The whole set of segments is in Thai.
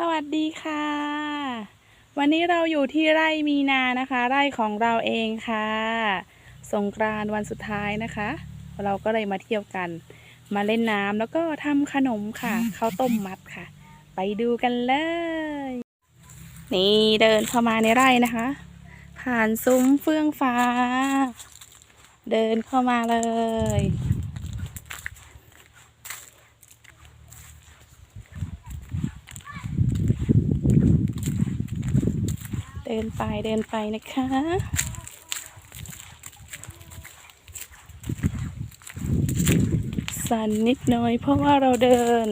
สวัสดีค่ะ วันนี้เราอยู่ที่ไร่มีนานะคะ ไร่ของเราเองค่ะ สงกรานต์วันสุดท้ายนะคะ เราก็เลยมาเที่ยวกัน มาเล่นน้ำแล้วก็ทำขนมค่ะข้าวต้มมัดค่ะ ไปดูกันเลย นี่เดินเข้ามาในไร่นะคะ ผ่านซุ้มเฟื่องฟ้า เดินเข้ามาเลย เดินไปเดินไปนะคะ สั่นนิดหน่อยเพราะว่าเราเดิน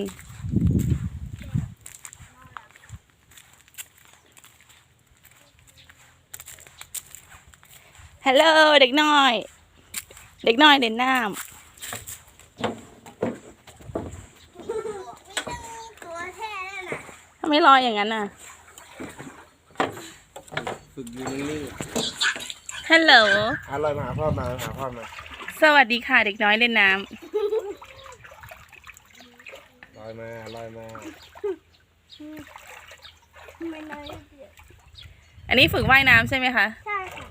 ฮัลโหลเด็กน้อย เด็กน้อยเด่นน้ตัวแค่นั่นน่ะำทำไมลอยอย่างนั้นน่ะ ฝึกอยู่นิ่งฮัลโหล ๆอะลอยมาหาพ่อมาหาพ่อมาสวัสดีค่ะเด็กน้อยเล่นน้ลอยมาลอยมาไม่น้อยเดียวำ อันนี้ฝึกว่ายน้ำใช่ไหมคะ ใช่ค่ะ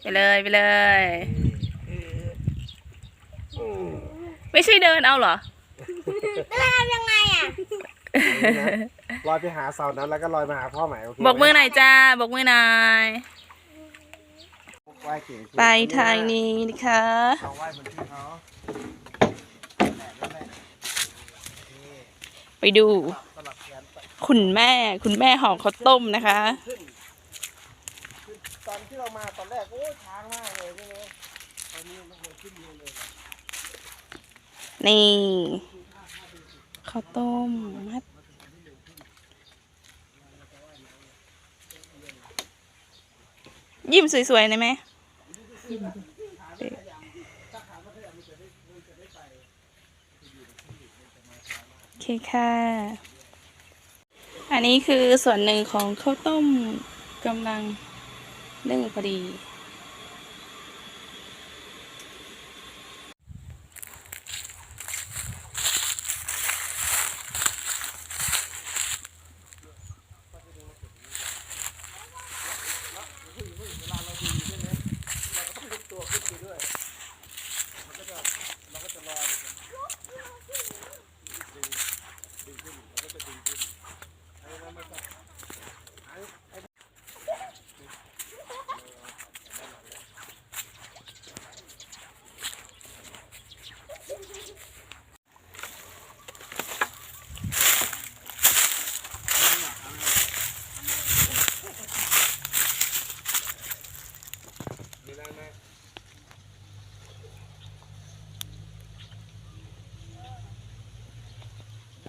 ไปเลยไปเลย ไม่ใช่เดินเอาเหรอแล้วทำยังไงอะ ลอยไปหาเสานั้นแล้วก็ลอยมาหาพ่อใหม่โอเคไหบอกมือหน่อยจ้าบอกมือหน่อยไหว้เก่งไปทางนี้นะคะ เอาไหว้บนที่เขาไปดู สลับแขนไปคุณแม่ คุณแม่ห่อข้าวต้มนะคะตอนที่เรามาตอนแรกโอ้ยช้างมากเลยใช่ไหมตอนนี้มันเลยขึ้นเลยเลย นี่ข้าวต้มมัด ยิ้มสวยๆหน่อยไหมโอเคค่ะ อันนี้คือส่วนหนึ่งของข้าวต้มกำลังนึ่งพอดี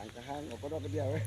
างกระห้างออกก็ได้ไปเดียวเว้ย